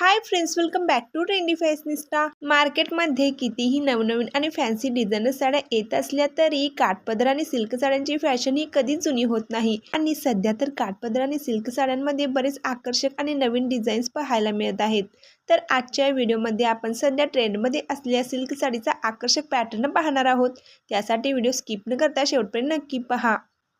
Hi friends welcome back to trendy fashionista मार्केटमध्ये कितीही नवनवीन आणि फॅन्सी डिझायनर साड्या येत असल्या तरी काठपदर आणि सिल्क साड्यांची फॅशन ही कधीच जुनी होत नाही. आणि सध्या तर काठपदर आणि सिल्क साड्यांमध्ये बरेच आकर्षक आणि नवीन डिझाईन्स पाहायला मिळत आहेत. तर आजच्या व्हिडिओमध्ये आपण सध्या ट्रेंडमध्ये असलेल्या सिल्क साडीचा आकर्षक पॅटर्न पाहणार आहोत. त्यासाठी व्हिडिओ स्किप न करता शेवटपर्यंत नक्की पहा.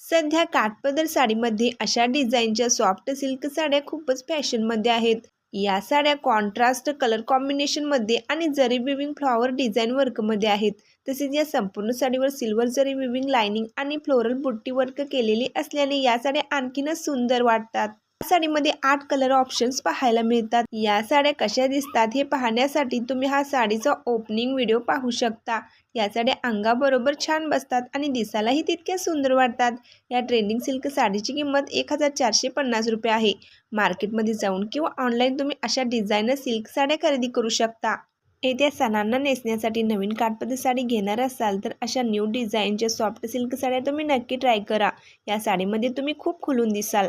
सध्या काठपदर साडीमध्ये अशा डिझाईनच्या सॉफ्ट सिल्क साड्या खूपच फॅशनमध्ये आहेत. या साड्या कॉन्ट्रास्ट कलर कॉम्बिनेशनमध्ये आणि जरी विविंग फ्लॉवर डिझाईन वर्कमध्ये आहेत. तसेच या संपूर्ण साडीवर सिल्वर जरी विविंग लायनिंग आणि फ्लोरल बुट्टी वर्क केलेली असल्याने या साड्या आणखीनच सुंदर वाटतात. साडीमध्ये आठ कलर ऑप्शन्स पाहायला मिळतात. या साड्या कशा दिसतात हे पाहण्यासाठी तुम्ही हा साडीचा ओपनिंग व्हिडिओ पाहू शकता. या साड्या अंगाबरोबर छान बसतात आणि दिसायलाही तितक्या सुंदर वाटतात. या ट्रेंडिंग सिल्क साडीची किंमत एक हजार चारशे पन्नास रुपये आहे. मार्केटमध्ये जाऊन किंवा ऑनलाईन तुम्ही अशा डिझायनर सिल्क साड्या खरेदी करू शकता. येत्या सणांना नेसण्यासाठी नवीन काठपदर साडी घेणार असाल तर अशा न्यू डिझाईनच्या सॉफ्ट सिल्क साड्या तुम्ही नक्की ट्राय करा. या साडीमध्ये तुम्ही खूप खुलून दिसाल.